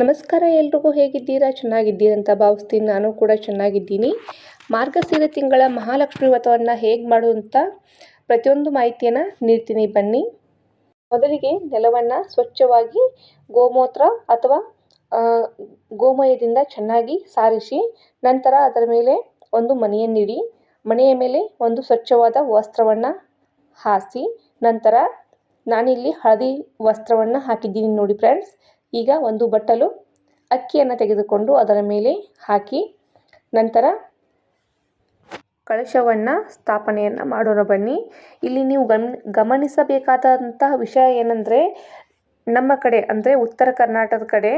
ನಮಸ್ಕಾರ, ಎಲ್ರಿಗೂ ಹೇಗಿದ್ದೀರಾ? ಚೆನ್ನಾಗಿದ್ದೀರಾ ಅಂತ ಭಾವಿಸ್ತೀನಿ. ನಾನು ಕೂಡ ಚೆನ್ನಾಗಿದ್ದೀನಿ. ಮಾರ್ಗಶಿರ ತಿಂಗಳ ಮಹಾಲಕ್ಷ್ಮಿ ವ್ರತವನ್ನು ಹೇಗೆ ಮಾಡುವಂಥ ಪ್ರತಿಯೊಂದು ಮಾಹಿತಿಯನ್ನು ನೀಡ್ತೀನಿ. ಬನ್ನಿ. ಮೊದಲಿಗೆ ನೆಲವನ್ನು ಸ್ವಚ್ಛವಾಗಿ ಗೋಮೂತ್ರ ಅಥವಾ ಗೋಮಯದಿಂದ ಚೆನ್ನಾಗಿ ಸಾರಿಸಿ, ನಂತರ ಅದರ ಮೇಲೆ ಒಂದು ಮನೆಯನ್ನಿಡಿ ಮನೆಯ ಮೇಲೆ ಒಂದು ಸ್ವಚ್ಛವಾದ ವಸ್ತ್ರವನ್ನು ಹಾಸಿ, ನಂತರ ನಾನಿಲ್ಲಿ ಹಳದಿ ವಸ್ತ್ರವನ್ನು ಹಾಕಿದ್ದೀನಿ ನೋಡಿ ಫ್ರೆಂಡ್ಸ್. ಈಗ ಒಂದು ಬಟ್ಟಲು ಅಕ್ಕಿಯನ್ನು ತೆಗೆದುಕೊಂಡು ಅದರ ಮೇಲೆ ಹಾಕಿ ನಂತರ ಕಳಶವನ್ನು ಸ್ಥಾಪನೆಯನ್ನು ಮಾಡೋಣ ಬನ್ನಿ. ಇಲ್ಲಿ ನೀವು ಗಮ್, ಗಮನಿಸಬೇಕಾದಂತಹ ವಿಷಯ ಏನಂದರೆ, ನಮ್ಮ ಕಡೆ ಅಂದರೆ ಉತ್ತರ ಕರ್ನಾಟಕದ ಕಡೆ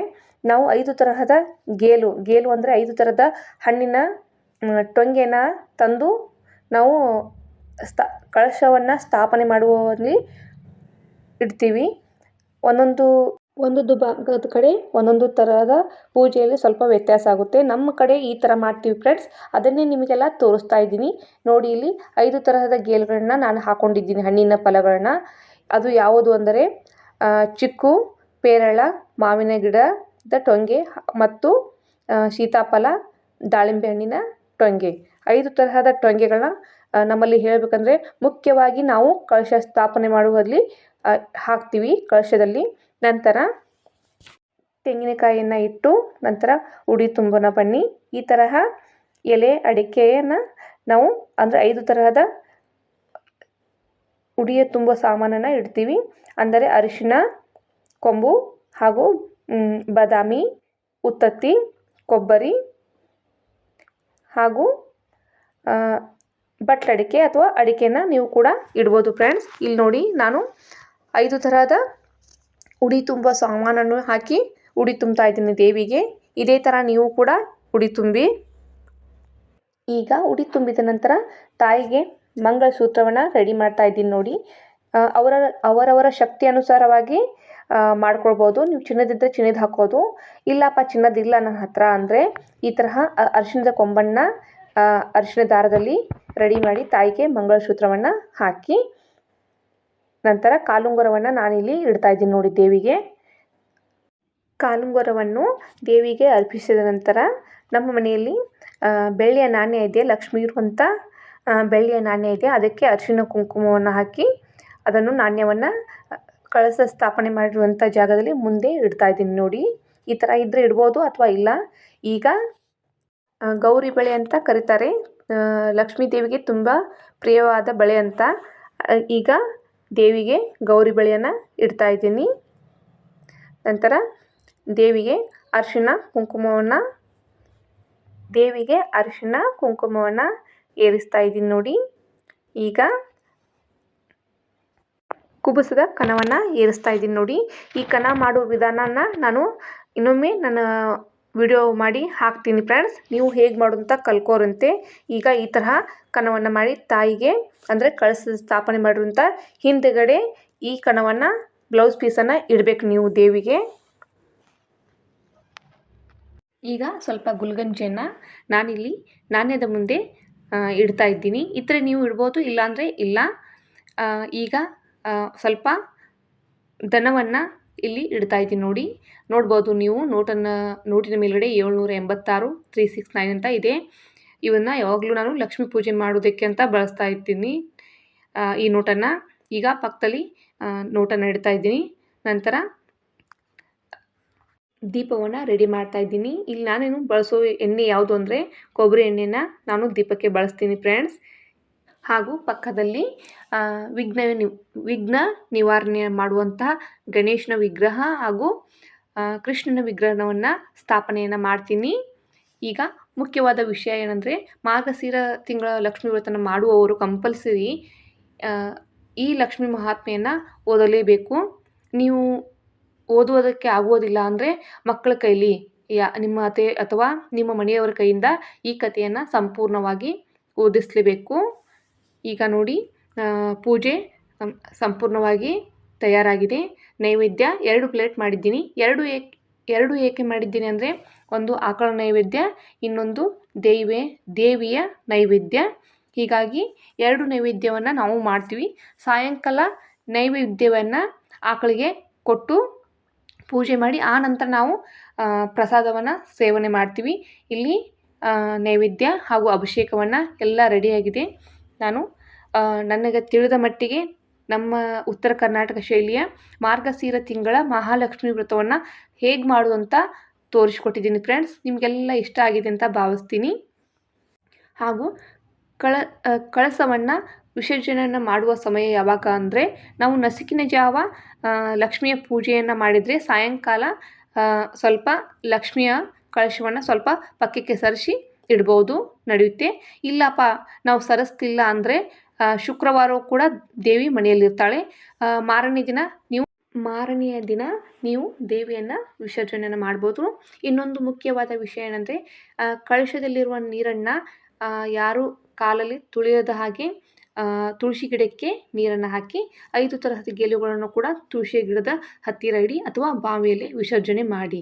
ನಾವು ಐದು ತರಹದ ಗೇಲು ಗೇಲು ಅಂದರೆ ಐದು ಥರದ ಹಣ್ಣಿನ ಟೊಂಗೆನ ತಂದು ನಾವು ಸ್ಥ, ಕಳಶವನ್ನು ಸ್ಥಾಪನೆ ಮಾಡುವಲ್ಲಿ ಇಡ್ತೀವಿ. ಒಂದೊಂದು ಒಂದೊಂದು ಭಾಗದ ಕಡೆ ಒಂದೊಂದು ಥರದ ಪೂಜೆಯಲ್ಲಿ ಸ್ವಲ್ಪ ವ್ಯತ್ಯಾಸ ಆಗುತ್ತೆ. ನಮ್ಮ ಕಡೆ ಈ ಥರ ಮಾಡ್ತೀವಿ ಫ್ರೆಂಡ್ಸ್ ಅದನ್ನೇ ನಿಮಗೆಲ್ಲ ತೋರಿಸ್ತಾ ಇದ್ದೀನಿ. ನೋಡಿ ಇಲ್ಲಿ ಐದು ತರಹದ ಗೇಲ್ಗಳನ್ನ ನಾನು ಹಾಕ್ಕೊಂಡಿದ್ದೀನಿ ಹಣ್ಣಿನ ಫಲಗಳನ್ನ. ಅದು ಯಾವುದು ಅಂದರೆ ಚಿಕ್ಕು, ಪೇರಳ, ಮಾವಿನ ಗಿಡದ ಟೊಂಗೆ ಮತ್ತು ಸೀತಾಫಲ, ದಾಳಿಂಬೆ ಹಣ್ಣಿನ ಟೊಂಗೆ. ಐದು ತರಹದ ಟೊಂಗೆಗಳನ್ನ ನಮ್ಮಲ್ಲಿ ಹೇಳಬೇಕಂದ್ರೆ ಮುಖ್ಯವಾಗಿ ನಾವು ಕಳಶ ಸ್ಥಾಪನೆ ಮಾಡುವಲ್ಲಿ ಹಾಕ್ತೀವಿ ಕಳಶದಲ್ಲಿ. ನಂತರ ತೆಂಗಿನಕಾಯಿಯನ್ನು ಇಟ್ಟು ನಂತರ ಉಡಿ ತುಂಬನ ಬನ್ನಿ. ಈ ತರಹ ಎಲೆ ಅಡಿಕೆಯನ್ನು ನಾವು ಅಂದರೆ ಐದು ತರಹದ ಉಡಿಯ ತುಂಬ ಸಾಮಾನನ್ನು ಇಡ್ತೀವಿ. ಅಂದರೆ ಅರಿಶಿನ ಕೊಂಬು ಹಾಗೂ ಬಾದಾಮಿ, ಉತ್ತತ್ತಿ, ಕೊಬ್ಬರಿ ಹಾಗೂ ಬಟ್ಲಡಿಕೆ ಅಥವಾ ಅಡಿಕೆನ ನೀವು ಕೂಡ ಇಡ್ಬೋದು ಫ್ರೆಂಡ್ಸ್. ಇಲ್ಲಿ ನೋಡಿ ನಾನು ಐದು ತರಹದ ಉಡಿ ತುಂಬ ಸಾಮಾನನ್ನು ಹಾಕಿ ಉಡಿ ತುಂಬ್ತಾ ಇದ್ದೀನಿ ದೇವಿಗೆ. ಇದೇ ಥರ ನೀವು ಕೂಡ ಉಡಿ ತುಂಬಿ. ಈಗ ಉಡಿ ತುಂಬಿದ ನಂತರ ತಾಯಿಗೆ ಮಂಗಳಸೂತ್ರವನ್ನು ರೆಡಿ ಮಾಡ್ತಾ ಇದ್ದೀನಿ ನೋಡಿ. ಅವರ, ಅವರವರ ಶಕ್ತಿ ಅನುಸಾರವಾಗಿ ಮಾಡ್ಕೊಳ್ಬೋದು. ನೀವು ಚಿನ್ನದಿದ್ದರೆ ಚಿನ್ನದ ಹಾಕೋದು. ಇಲ್ಲಪ್ಪ, ಚಿನ್ನದಿಲ್ಲ ನನ್ನ ಹತ್ರ ಅಂದರೆ ಈ ತರಹ ಅರಿಶಿಣದ ಕೊಂಬನ್ನು ಅರಿಶಿಣ ದಾರದಲ್ಲಿ ರೆಡಿ ಮಾಡಿ ತಾಯಿಗೆ ಮಂಗಳಸೂತ್ರವನ್ನು ಹಾಕಿ ನಂತರ ಕಾಲುಂಗುರವನ್ನು ನಾನಿಲ್ಲಿ ಇಡ್ತಾ ಇದ್ದೀನಿ ನೋಡಿ ದೇವಿಗೆ. ಕಾಲುಂಗುರವನ್ನು ದೇವಿಗೆ ಅರ್ಪಿಸಿದ ನಂತರ ನಮ್ಮ ಮನೆಯಲ್ಲಿ ಬೆಳ್ಳಿಯ ನಾಣ್ಯ ಇದೆ, ಲಕ್ಷ್ಮಿ ಇರುವಂಥ ಬೆಳ್ಳಿಯ ನಾಣ್ಯ ಇದೆ. ಅದಕ್ಕೆ ಅರಿಶಿನ ಕುಂಕುಮವನ್ನು ಹಾಕಿ ಅದನ್ನು ನಾಣ್ಯವನ್ನು ಕಳಸ ಸ್ಥಾಪನೆ ಮಾಡಿರುವಂಥ ಜಾಗದಲ್ಲಿ ಮುಂದೆ ಇಡ್ತಾ ಇದ್ದೀನಿ ನೋಡಿ. ಈ ಥರ ಇದ್ದರೆ ಇಡ್ಬೋದು ಅಥವಾ ಇಲ್ಲ? ಈಗ ಗೌರಿ ಬಳೆ ಅಂತ ಕರೀತಾರೆ. ಲಕ್ಷ್ಮೀ ದೇವಿಗೆ ತುಂಬ ಪ್ರಿಯವಾದ ಬಳೆ ಅಂತ. ಈಗ ದೇವಿಗೆ ಗೌರಿ ಬಳಿಯನ್ನು ಇಡ್ತಾ ಇದ್ದೀನಿ. ನಂತರ ದೇವಿಗೆ ಅರ್ಶಿನ ಕುಂಕುಮವನ್ನು, ದೇವಿಗೆ ಅರಿಶಿಣ ಕುಂಕುಮವನ್ನು ಏರಿಸ್ತಾ ಇದ್ದೀನಿ ನೋಡಿ. ಈಗ ಕುಬುಸದ ಕಣವನ್ನು ಏರಿಸ್ತಾ ಇದ್ದೀನಿ ನೋಡಿ. ಈ ಕಣ ಮಾಡುವ ವಿಧಾನನ ನಾನು ಇನ್ನೊಮ್ಮೆ ನನ್ನ ವಿಡಿಯೋ ಮಾಡಿ ಹಾಕ್ತೀನಿ ಫ್ರೆಂಡ್ಸ್ ನೀವು ಹೇಗೆ ಮಾಡುವಂಥ ಕಲ್ಕೋರಂತೆ. ಈಗ ಈ ತರಹ ಕಣವನ್ನು ಮಾಡಿ ತಾಯಿಗೆ, ಅಂದರೆ ಕಳಿಸ ಸ್ಥಾಪನೆ ಮಾಡಿರುವಂಥ ಹಿಂದುಗಡೆ ಈ ಕಣವನ್ನು ಬ್ಲೌಸ್ ಪೀಸನ್ನು ಇಡಬೇಕು ನೀವು ದೇವಿಗೆ. ಈಗ ಸ್ವಲ್ಪ ಗುಲ್ಗಂಜಿಯನ್ನು ನಾನಿಲ್ಲಿ ನಾಣ್ಯದ ಮುಂದೆ ಇಡ್ತಾ ಇದ್ದೀನಿ. ಇದ್ರೆ ನೀವು ಇಡ್ಬೋದು, ಇಲ್ಲಾಂದರೆ ಇಲ್ಲ. ಈಗ ಸ್ವಲ್ಪ ದನವನ್ನು ಇಲ್ಲಿ ಇಡ್ತಾ ಇದ್ದೀನಿ ನೋಡಿ. ನೋಡ್ಬೋದು ನೀವು ನೋಟನ್ನು ನೋಟಿನ ಮೇಲ್ಗಡೆ ಏಳ್ನೂರ ಎಂಬತ್ತಾರು ತ್ರೀ ಸಿಕ್ಸ್ ನೈನ್ ಅಂತ ಇದೆ. ಇವನ್ನು ಯಾವಾಗಲೂ ನಾನು ಲಕ್ಷ್ಮೀ ಪೂಜೆ ಮಾಡೋದಕ್ಕೆ ಅಂತ ಬಳಸ್ತಾ ಇರ್ತೀನಿ ಈ ನೋಟನ್ನು. ಈಗ ಪಕ್ಕದಲ್ಲಿ ನೋಟನ್ನು ಇಡ್ತಾ ಇದ್ದೀನಿ. ನಂತರ ದೀಪವನ್ನು ರೆಡಿ ಮಾಡ್ತಾ ಇದ್ದೀನಿ. ಇಲ್ಲಿ ನಾನೇನು ಬಳಸೋ ಎಣ್ಣೆ ಯಾವುದು ಅಂದರೆ, ಕೊಬ್ಬರಿ ಎಣ್ಣೆನ ನಾನು ದೀಪಕ್ಕೆ ಬಳಸ್ತೀನಿ ಫ್ರೆಂಡ್ಸ್ ಹಾಗೂ ಪಕ್ಕದಲ್ಲಿ ವಿಘ್ನ ವಿಘ್ನ ನಿವಾರಣೆ ಮಾಡುವಂತಹ ಗಣೇಶನ ವಿಗ್ರಹ ಹಾಗೂ ಕೃಷ್ಣನ ವಿಗ್ರಹವನ್ನು ಸ್ಥಾಪನೆಯನ್ನು ಮಾಡ್ತೀನಿ. ಈಗ ಮುಖ್ಯವಾದ ವಿಷಯ ಏನಂದರೆ, ಮಾರ್ಗಶಿರ ತಿಂಗಳ ಲಕ್ಷ್ಮೀ ವ್ರತನ ಮಾಡುವವರು ಕಂಪಲ್ಸರಿ ಈ ಲಕ್ಷ್ಮೀ ಮಹಾತ್ಮೆಯನ್ನು ಓದಲೇಬೇಕು. ನೀವು ಓದುವುದಕ್ಕೆ ಆಗುವುದಿಲ್ಲ ಅಂದರೆ ಮಕ್ಕಳ ಕೈಲಿ, ಯಾ, ನಿಮ್ಮ ಅತೆ ಅಥವಾ ನಿಮ್ಮ ಮನೆಯವರ ಕೈಯಿಂದ ಈ ಕಥೆಯನ್ನು ಸಂಪೂರ್ಣವಾಗಿ ಓದಿಸಲೇಬೇಕು. ಈಗ ನೋಡಿ ಪೂಜೆ ಸಂಪೂರ್ಣವಾಗಿ ತಯಾರಾಗಿದೆ. ನೈವೇದ್ಯ ಎರಡು ಪ್ಲೇಟ್ ಮಾಡಿದ್ದೀನಿ. ಎರಡು ಏಕೆ ಎರಡು ಏಕೆ ಮಾಡಿದ್ದೀನಿ ಅಂದರೆ, ಒಂದು ಆಕಳ ನೈವೇದ್ಯ, ಇನ್ನೊಂದು ದೇವೆ, ದೇವಿಯ ನೈವೇದ್ಯ. ಹೀಗಾಗಿ ಎರಡು ನೈವೇದ್ಯವನ್ನು ನಾವು ಮಾಡ್ತೀವಿ. ಸಾಯಂಕಾಲ ನೈವೇದ್ಯವನ್ನು ಆಕಳಿಗೆ ಕೊಟ್ಟು ಪೂಜೆ ಮಾಡಿ, ಆ ನಂತರ ನಾವು ಪ್ರಸಾದವನ್ನು ಸೇವನೆ ಮಾಡ್ತೀವಿ. ಇಲ್ಲಿ ನೈವೇದ್ಯ ಹಾಗೂ ಅಭಿಷೇಕವನ್ನು ಎಲ್ಲ ರೆಡಿಯಾಗಿದೆ ನಾನು ನನಗೆ ತಿಳಿದ ಮಟ್ಟಿಗೆ ನಮ್ಮ ಉತ್ತರ ಕರ್ನಾಟಕ ಶೈಲಿಯ ಮಾರ್ಗಸೀರ ತಿಂಗಳ ಮಹಾಲಕ್ಷ್ಮಿ ವ್ರತವನ್ನು ಹೇಗೆ ಮಾಡೋದು ಅಂತ ತೋರಿಸ್ಕೊಟ್ಟಿದ್ದೀನಿ ಫ್ರೆಂಡ್ಸ್ ನಿಮಗೆಲ್ಲ ಇಷ್ಟ ಆಗಿದೆ ಅಂತ ಭಾವಿಸ್ತೀನಿ. ಹಾಗೂ ಕಳ ಕಳಸವನ್ನು ವಿಸರ್ಜನೆಯನ್ನು ಮಾಡುವ ಸಮಯ ಯಾವಾಗ ಅಂದರೆ ನಾವು ನಸುಕಿನ ಜಾವ ಲಕ್ಷ್ಮಿಯ ಪೂಜೆಯನ್ನು ಮಾಡಿದರೆ ಸಾಯಂಕಾಲ ಸ್ವಲ್ಪ ಲಕ್ಷ್ಮಿಯ ಕಳಶವನ್ನು ಸ್ವಲ್ಪ ಪಕ್ಕಕ್ಕೆ ಸರಿಸಿ ಇಡ್ಬೋದು, ನಡೆಯುತ್ತೆ. ಇಲ್ಲಪ್ಪ, ನಾವು ಸರಿಸ್ತಿಲ್ಲ ಅಂದರೆ ಶುಕ್ರವಾರವೂ ಕೂಡ ದೇವಿ ಮನೆಯಲ್ಲಿರ್ತಾಳೆ. ಮಾರನೇ ದಿನ ನೀವು, ಮಾರನೆಯ ದಿನ ನೀವು ದೇವಿಯನ್ನು ವಿಸರ್ಜನೆಯನ್ನು ಮಾಡ್ಬೋದು. ಇನ್ನೊಂದು ಮುಖ್ಯವಾದ ವಿಷಯ ಏನಂದರೆ ಕಳಶದಲ್ಲಿರುವ ನೀರನ್ನು ಯಾರು ಕಾಲಲ್ಲಿ ತುಳಿಯದ ಹಾಗೆ ತುಳಸಿ ಗಿಡಕ್ಕೆ ನೀರನ್ನು ಹಾಕಿ, ಐದು ತರಹದ ಗೆಲುಗಳನ್ನು ಕೂಡ ತುಳಸಿ ಗಿಡದ ಹತ್ತಿರ ಇಡಿ ಅಥವಾ ಬಾವಿಯಲ್ಲಿ ವಿಸರ್ಜನೆ ಮಾಡಿ.